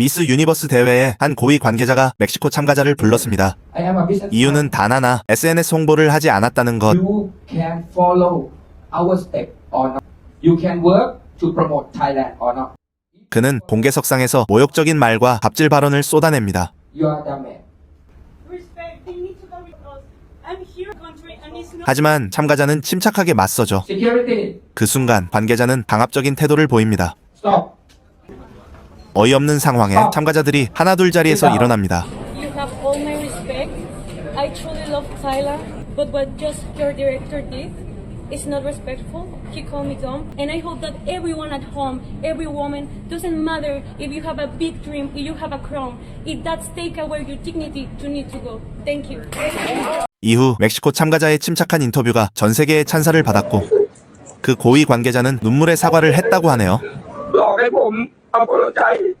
미스 유니버스 대회에 한 고위 관계자가 멕시코 참가자를 불렀습니다. 이유는 단 하나 SNS 홍보를 하지 않았다는 것. You can follow our step or not. You can work to promote Thailand or not. 그는 공개석상에서 모욕적인 말과 갑질 발언을 쏟아냅니다. You are the man. respect. They need to come with us. I'm here, country, and it's not. 하지만 참가자는 침착하게 맞서죠. Security, 그 순간 관계자는 강압적인 태도를 보입니다. stop. 어이없는 상황에 참가자들이 하나둘 자리에서 일어납니다. You have all my respect. I truly love Thailand, but what just your director did is not respectful. He called me dumb, and I hope that everyone at home, every woman, doesn't matter if you have a big dream, if you have a crown, if that's take away your dignity, to need to go. Thank you. 이후 멕시코 참가자의 침착한 인터뷰가 전 세계의 찬사를 받았고 그 고위 관계자는 눈물의 사과를 했다고 하네요. หลอกให้ผม apologize